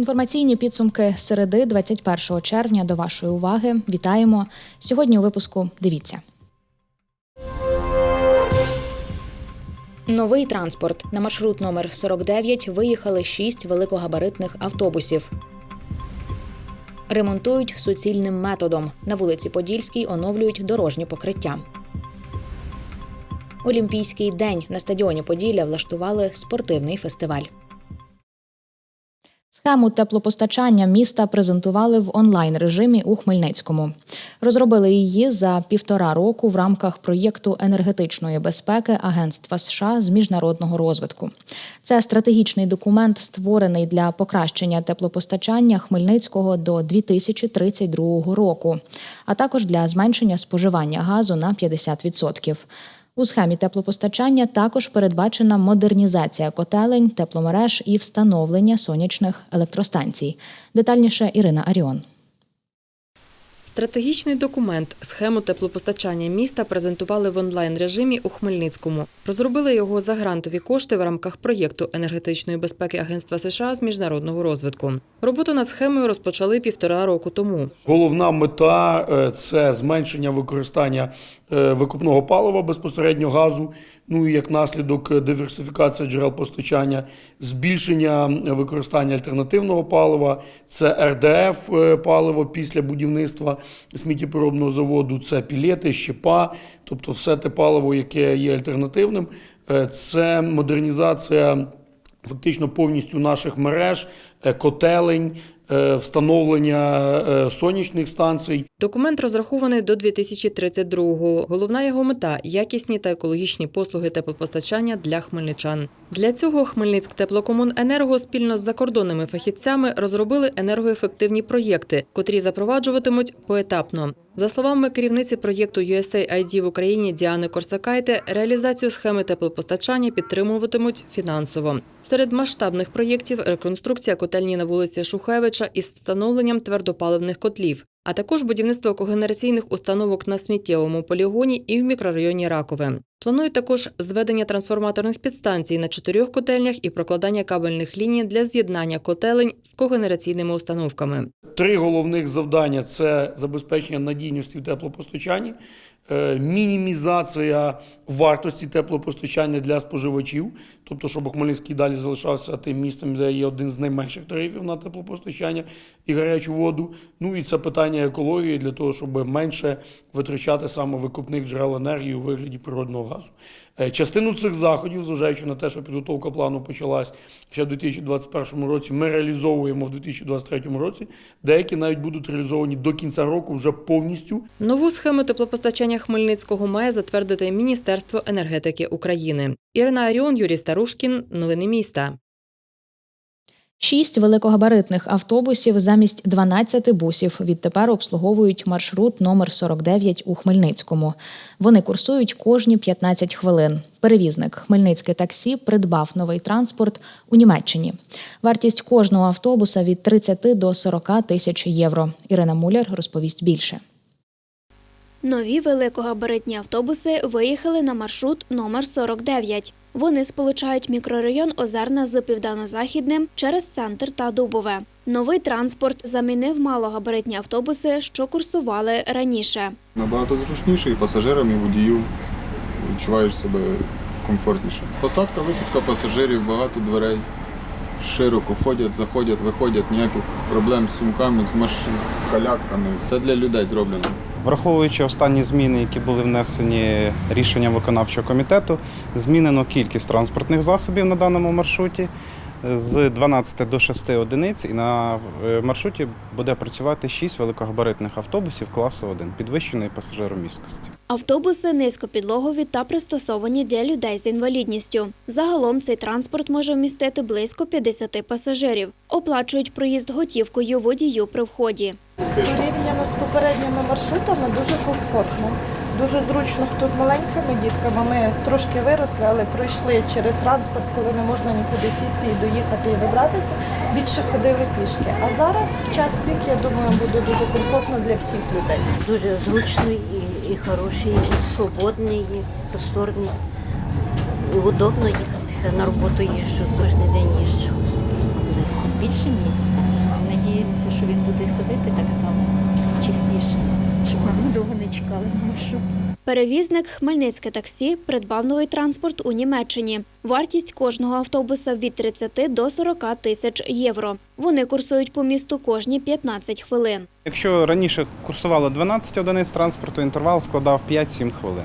Інформаційні підсумки середи 21 червня до вашої уваги. Вітаємо сьогодні. У випуску дивіться. Новий транспорт на маршрут номер 49 виїхали шість великогабаритних автобусів. Ремонтують суцільним методом. На вулиці Подільській оновлюють дорожнє покриття. Олімпійський день на стадіоні Поділля влаштували спортивний фестиваль. Схему теплопостачання міста презентували в онлайн режимі у Хмельницькому. Розробили її за півтора року в рамках проєкту енергетичної безпеки Агентства США з міжнародного розвитку. Це стратегічний документ, створений для покращення теплопостачання Хмельницького до 2032 року, а також для зменшення споживання газу на 50%. У схемі теплопостачання також передбачена модернізація котелень, тепломереж і встановлення сонячних електростанцій. Детальніше Ірина Аріон. Стратегічний документ схему теплопостачання міста презентували в онлайн режимі у Хмельницькому. Розробили його за грантові кошти в рамках проєкту енергетичної безпеки Агентства США з міжнародного розвитку. Роботу над схемою розпочали півтора року тому. Головна мета е, це зменшення використання е, викопного палива безпосередньо газу. Ну і як наслідок е, диверсифікація джерел постачання, збільшення використання альтернативного палива, це РДФ е, паливо після будівництва сміттєпоробного заводу, це пілети, щепа, тобто все те паливо, яке є альтернативним. Це модернізація фактично повністю наших мереж, котелень, встановлення е, сонячних станцій. Документ розрахований до 2032-го. Головна його мета якісні та екологічні послуги теплопостачання для хмельничан. Для цього Хмельницьк теплокомуненерго спільно з закордонними фахівцями розробили енергоефективні проєкти, котрі запроваджуватимуть поетапно. За словами керівниці проєкту USAID в Україні Діани Корсакайте, реалізацію схеми теплопостачання підтримуватимуть фінансово. Серед масштабних проєктів реконструкція котельні на вулиці Шухевича із встановленням твердопаливних котлів, а також будівництво когенераційних установок на сміттєвому полігоні і в мікрорайоні Ракове. Планують також зведення трансформаторних підстанцій на чотирьох котельнях і прокладання кабельних ліній для з'єднання котелень з когенераційними установками. Три головних завдання це забезпечення надійності в теплопостачанні, мінімізація вартості теплопостачання для споживачів, тобто, щоб Хмельницький далі залишався тим містом, де є один з найменших тарифів на теплопостачання і гарячу воду. Ну і це питання екології для того, щоб менше витрачати саме викупних джерел енергії у вигляді природного газу. Е, Частину цих заходів, зважаючи на те, що підготовка плану почалась ще в 2021 році, ми реалізовуємо в 2023 році. Деякі навіть будуть реалізовані до кінця року вже повністю. Нову схему теплопостачання Хмельницького має затвердити Міністерство енергетики України. Ірина Аріон, Юрій Старушкін. Новини міста. Шість великогабаритних автобусів замість 12 бусів відтепер обслуговують маршрут номер 49 у Хмельницькому. Вони курсують кожні 15 хвилин. Перевізник Хмельницьке таксі придбав новий транспорт у Німеччині. Вартість кожного автобуса від 30 до 40 тисяч євро. Ірина Муляр розповість більше. Нові великогабаритні автобуси виїхали на маршрут номер 49. Вони сполучають мікрорайон Озерна з південно-західним через центр та Дубове. Новий транспорт замінив малогабаритні автобуси, що курсували раніше. Набагато зручніше і пасажирам, і водію відчуваєш себе комфортніше. Посадка, висадка пасажирів, багато дверей. Широко ходять, заходять, виходять, ніяких проблем з сумками, з, маш... з колясками. Все для людей зроблено. Враховуючи останні зміни, які були внесені рішенням виконавчого комітету, змінено кількість транспортних засобів на даному маршруті з 12 до 6 одиниць, і на е, маршруті буде працювати 6 великогабаритних автобусів класу 1 підвищеної пасажиромісткості. Автобуси низькопідлогові та пристосовані для людей з інвалідністю. Загалом цей транспорт може вмістити близько 50 пасажирів. Оплачують проїзд готівкою водію при вході. Порівняно з попередніми маршрутами дуже комфортно, Дуже зручно, хто з маленькими дітками. Ми трошки виросли, але пройшли через транспорт, коли не можна нікуди сісти і доїхати і добратися. Більше ходили пішки. А зараз в час пік, я думаю, буде дуже комфортно для всіх людей. Дуже зручний і, і хороший, і свободний, і просторний. І удобно їхати. На роботу їжджу, кожен день їжджу. більше місця. Надіємося, що він буде ходити так само частіше, щоб ми довго не чекали на маршрут. Перевізник Хмельницьке таксі придбав новий транспорт у Німеччині. Вартість кожного автобуса від 30 до 40 тисяч євро. Вони курсують по місту кожні 15 хвилин. Якщо раніше курсувало 12 одиниць транспорту, інтервал складав 5-7 хвилин.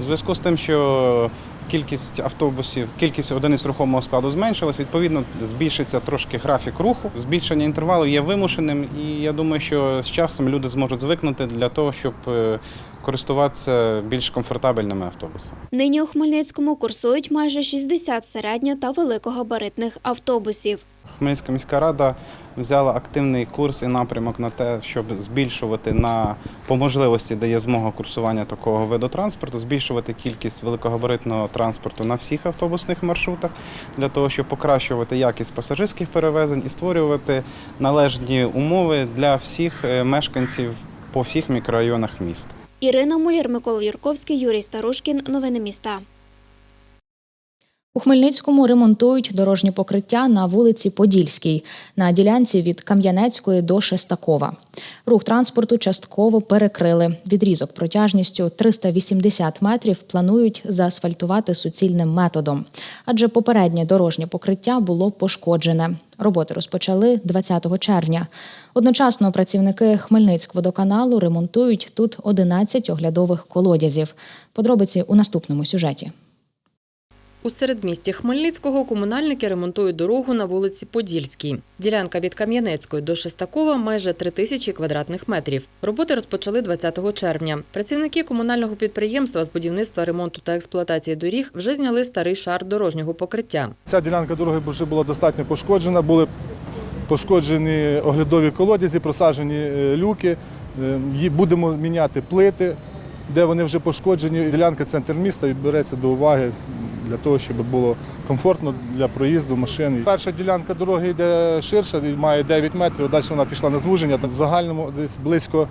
У зв'язку з тим, що кількість автобусів, кількість одиниць рухомого складу зменшилась, відповідно, збільшиться трошки графік руху. Збільшення інтервалу є вимушеним, і я думаю, що з часом люди зможуть звикнути для того, щоб е, користуватися більш комфортабельними автобусами. Нині у Хмельницькому курсують майже 60 середньо та великогабаритних автобусів. Хмельницька міська рада взяла активний курс і напрямок на те, щоб збільшувати на по можливості, де є змога курсування такого виду транспорту, збільшувати кількість великогабаритного транспорту на всіх автобусних маршрутах для того, щоб покращувати якість пасажирських перевезень і створювати належні умови для всіх е, мешканців по всіх мікрорайонах міста. Ірина Муляр, Микола Юрковський, Юрій Старушкін. Новини міста. У Хмельницькому ремонтують дорожні покриття на вулиці Подільській на ділянці від Кам'янецької до Шестакова. Рух транспорту частково перекрили. Відрізок протяжністю 380 метрів планують заасфальтувати суцільним методом, адже попереднє дорожнє покриття було пошкоджене. Роботи розпочали 20 червня. Одночасно працівники Хмельницькводоканалу ремонтують тут 11 оглядових колодязів. Подробиці у наступному сюжеті. У середмісті Хмельницького комунальники ремонтують дорогу на вулиці Подільській. Ділянка від Кам'янецької до Шестакова майже 3 тисячі квадратних метрів. Роботи розпочали 20 червня. Працівники комунального підприємства з будівництва, ремонту та експлуатації доріг вже зняли старий шар дорожнього покриття. Ця ділянка дороги вже була достатньо пошкоджена. Були пошкоджені оглядові колодязі, просаджені е, люки. Е, Будемо міняти плити, де вони вже пошкоджені. Ділянка центр міста береться до уваги для того, щоб було комфортно для проїзду машин. Перша ділянка дороги йде ширша, має 9 метрів. Далі вона пішла на звуження. В загальному десь близько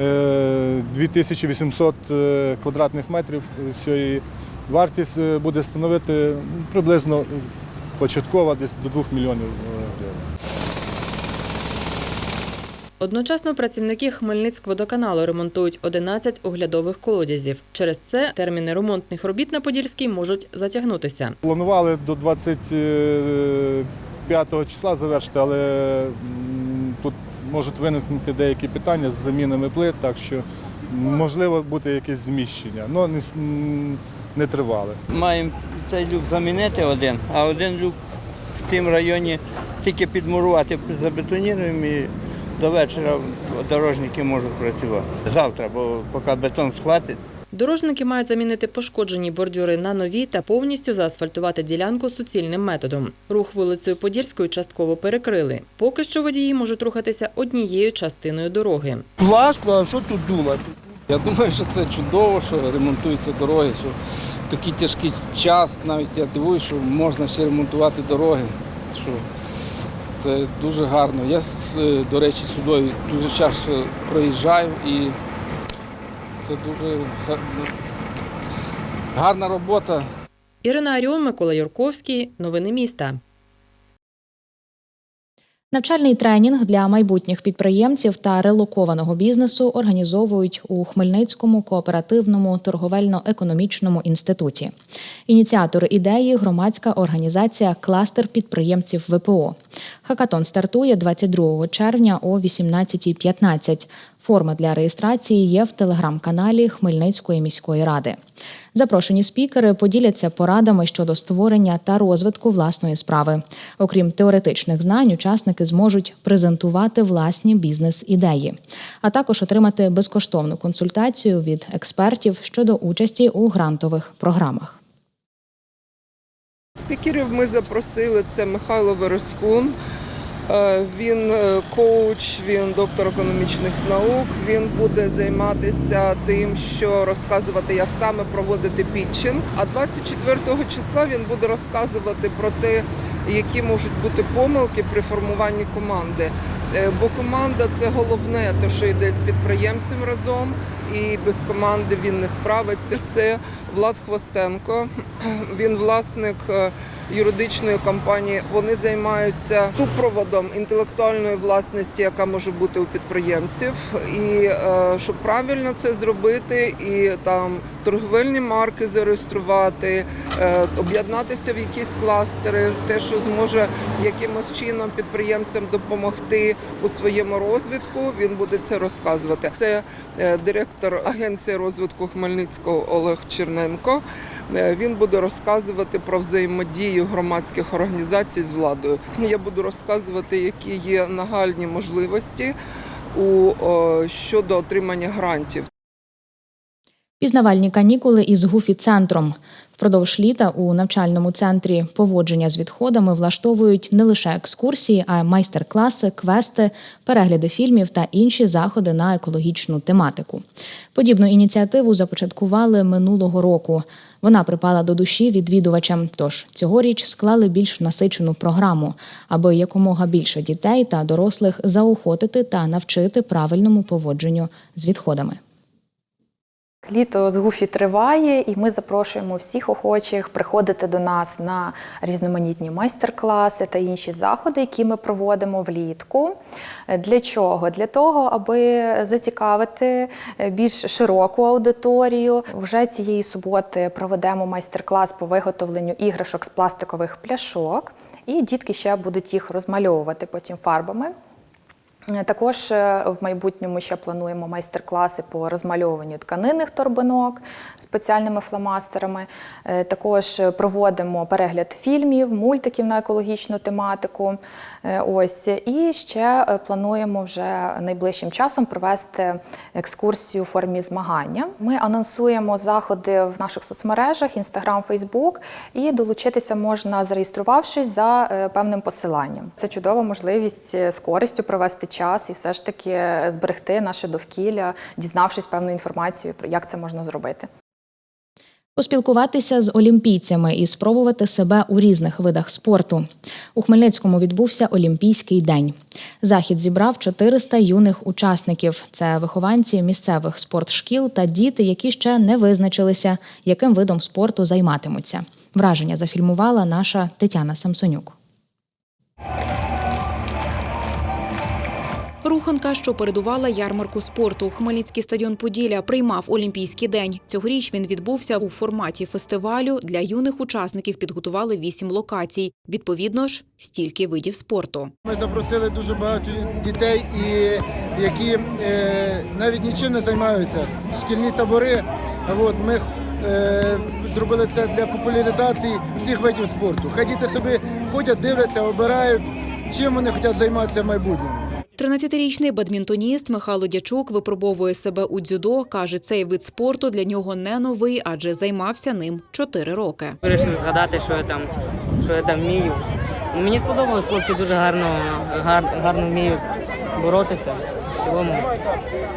е, 2800 е, квадратних метрів цієї. Вартість е, буде становити ну, приблизно початкова десь до 2 мільйонів е, гривень. Одночасно працівники Хмельницькводоканалу ремонтують 11 оглядових колодязів. Через це терміни ремонтних робіт на Подільській можуть затягнутися. Планували до 25 числа завершити, але тут можуть виникнути деякі питання з замінами плит, так що можливо буде якесь зміщення. Ну не, тривале. Маємо цей люк замінити один, а один люк в тім районі тільки підмурувати, забетоніруємо і до вечора дорожники можуть працювати. Завтра, бо поки бетон схватить. Дорожники мають замінити пошкоджені бордюри на нові та повністю заасфальтувати ділянку суцільним методом. Рух вулицею Подільською частково перекрили. Поки що водії можуть рухатися однією частиною дороги. Класно, а що тут думати? Я думаю, що це чудово, що ремонтуються дороги, що такий тяжкий час навіть я дивуюся, що можна ще ремонтувати дороги. Що це дуже гарно. Я, е, до речі, сюди дуже часто проїжджаю і це дуже гарна робота. Ірина Аріон, Микола Юрковський. Новини міста. Навчальний тренінг для майбутніх підприємців та релокованого бізнесу організовують у Хмельницькому кооперативному торговельно-економічному інституті. Ініціатор ідеї громадська організація Кластер підприємців ВПО. Хакатон стартує 22 червня о 18.15. Форма для реєстрації є в телеграм-каналі Хмельницької міської ради. Запрошені спікери поділяться порадами щодо створення та розвитку власної справи. Окрім теоретичних знань, учасники зможуть презентувати власні бізнес-ідеї, а також отримати безкоштовну консультацію від експертів щодо участі у грантових програмах. Спікерів ми запросили це Михайло Верескун, Він е, коуч, він доктор економічних наук. Він буде займатися тим, що розказувати, як саме проводити пітчинг. А 24 числа він буде розказувати про те, які можуть бути помилки при формуванні команди. Е, Бо команда це головне, те, що йде з підприємцем разом, і без команди він не справиться. Це Влад Хвостенко. Він власник е, юридичної компанії. Вони займаються супроводом інтелектуальної власності, яка може бути у підприємців. І е, щоб правильно це зробити, і там торговельні марки зареєструвати, об'єднатися в якісь кластери, те, що зможе якимось чином підприємцям допомогти у своєму розвитку. Він буде це розказувати. Це е, директор агенції розвитку Хмельницького Олег Черненко. Е, Він буде розказувати про взаємодію громадських організацій з владою. Я буду розказувати, які є нагальні можливості у щодо отримання грантів. Пізнавальні канікули із гуфі-центром. Впродовж літа у навчальному центрі поводження з відходами влаштовують не лише екскурсії, а й майстер-класи, квести, перегляди фільмів та інші заходи на екологічну тематику. Подібну ініціативу започаткували минулого року. Вона припала до душі відвідувачам. Тож цьогоріч склали більш насичену програму, аби якомога більше дітей та дорослих заохотити та навчити правильному поводженню з відходами. Літо з Гуфі триває, і ми запрошуємо всіх охочих приходити до нас на різноманітні майстер-класи та інші заходи, які ми проводимо влітку. Для чого? Для того, аби зацікавити більш широку аудиторію. Вже цієї суботи проведемо майстер-клас по виготовленню іграшок з пластикових пляшок, і дітки ще будуть їх розмальовувати потім фарбами. Е, Також е, в майбутньому ще плануємо майстер-класи по розмальовуванню тканинних торбинок спеціальними фломастерами. Е, Також проводимо перегляд фільмів, мультиків на екологічну тематику. Ось і ще плануємо вже найближчим часом провести екскурсію у формі змагання. Ми анонсуємо заходи в наших соцмережах Instagram, Facebook, і долучитися можна зареєструвавшись за певним посиланням. Це чудова можливість з користю провести час і все ж таки зберегти наше довкілля, дізнавшись певну інформацію як це можна зробити. Поспілкуватися з олімпійцями і спробувати себе у різних видах спорту. У Хмельницькому відбувся Олімпійський день. Захід зібрав 400 юних учасників. Це вихованці місцевих спортшкіл та діти, які ще не визначилися, яким видом спорту займатимуться. Враження зафільмувала наша Тетяна Самсонюк. Руханка, що передувала ярмарку спорту. Хмельницький стадіон Поділля приймав Олімпійський день. Цьогоріч він відбувся у форматі фестивалю. Для юних учасників підготували вісім локацій. Відповідно ж, стільки видів спорту. Ми запросили дуже багато дітей, які е, навіть нічим не займаються. Шкільні табори. От, ми е, зробили це для популяризації всіх видів спорту. Хай діти собі ходять, дивляться, обирають, чим вони хочуть займатися в майбутньому. 13-річний бадмінтоніст Михайло Дячук випробовує себе у дзюдо. Каже, цей вид спорту для нього не новий, адже займався ним 4 роки. Вирішив згадати, що я там, що я там вмію. Ну, Мені сподобалось, хлопці дуже гарно, гар, гарно вміють боротися. В цілому,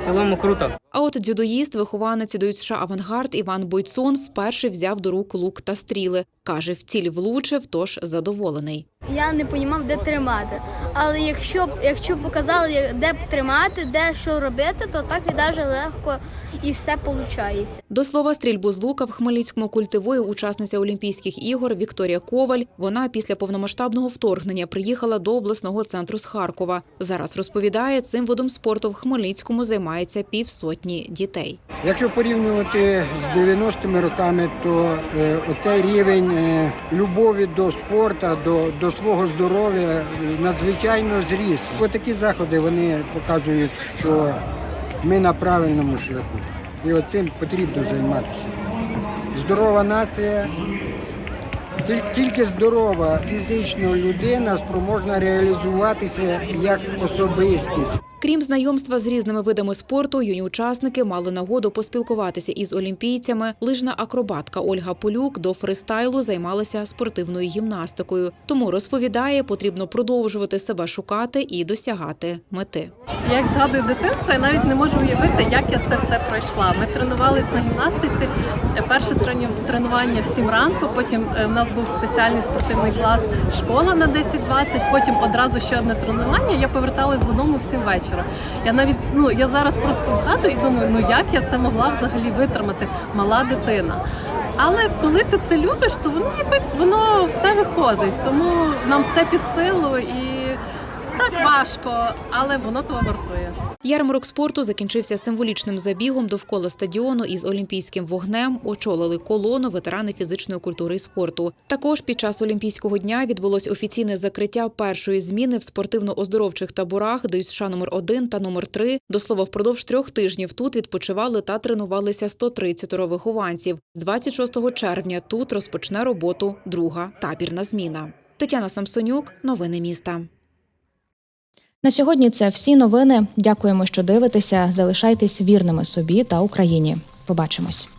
в цілому круто. А от дзюдоїст, вихованець до США «Авангард» Іван Бойцун вперше взяв до рук лук та стріли. Каже, в ціль влучив, тож задоволений. Я не розумів, де тримати. Але якщо б якщо показали, де б тримати, де що робити, то так віддаже легко і все виходить. До слова, стрільбу з лука в Хмельницькому культивує учасниця Олімпійських ігор Вікторія Коваль. Вона після повномасштабного вторгнення приїхала до обласного центру з Харкова. Зараз розповідає, цим видом спорту в Хмельницькому займається півсотні дітей. Якщо порівнювати з 90-ми роками, то е, оцей рівень е, любові до спорту, до, до свого здоров'я е, надзвичайно зріс. Ось такі заходи вони показують, що ми на правильному шляху. І оцим потрібно займатися. Здорова нація, тільки здорова фізична людина спроможна реалізуватися як особистість. Крім знайомства з різними видами спорту, юні учасники мали нагоду поспілкуватися із олімпійцями. Лижна акробатка Ольга Полюк до фристайлу займалася спортивною гімнастикою. Тому розповідає, потрібно продовжувати себе шукати і досягати мети. Як згадую дитинство, я навіть не можу уявити, як я це все пройшла. Ми тренувались на гімнастиці. Е, Перше тренування в 7 ранку. Потім е, в нас був спеціальний спортивний клас школа на 10-20, Потім одразу ще одне тренування. Я поверталась додому в 7 вечора. Я навіть ну я зараз просто згадую і думаю, ну як я це могла взагалі витримати, мала дитина. Але коли ти це любиш, то воно якось воно все виходить. Тому нам все під силу і так важко, але воно того вартує. Ярмарок спорту закінчився символічним забігом довкола стадіону із олімпійським вогнем. Очолили колону ветерани фізичної культури і спорту. Також під час Олімпійського дня відбулось офіційне закриття першої зміни в спортивно-оздоровчих таборах ДЮСШ номер 1 та номер 3 До слова, впродовж трьох тижнів тут відпочивали та тренувалися 130 вихованців. З 26 червня тут розпочне роботу друга табірна зміна. Тетяна Самсонюк, новини міста. На сьогодні це всі новини. Дякуємо, що дивитеся. Залишайтесь вірними собі та Україні. Побачимось.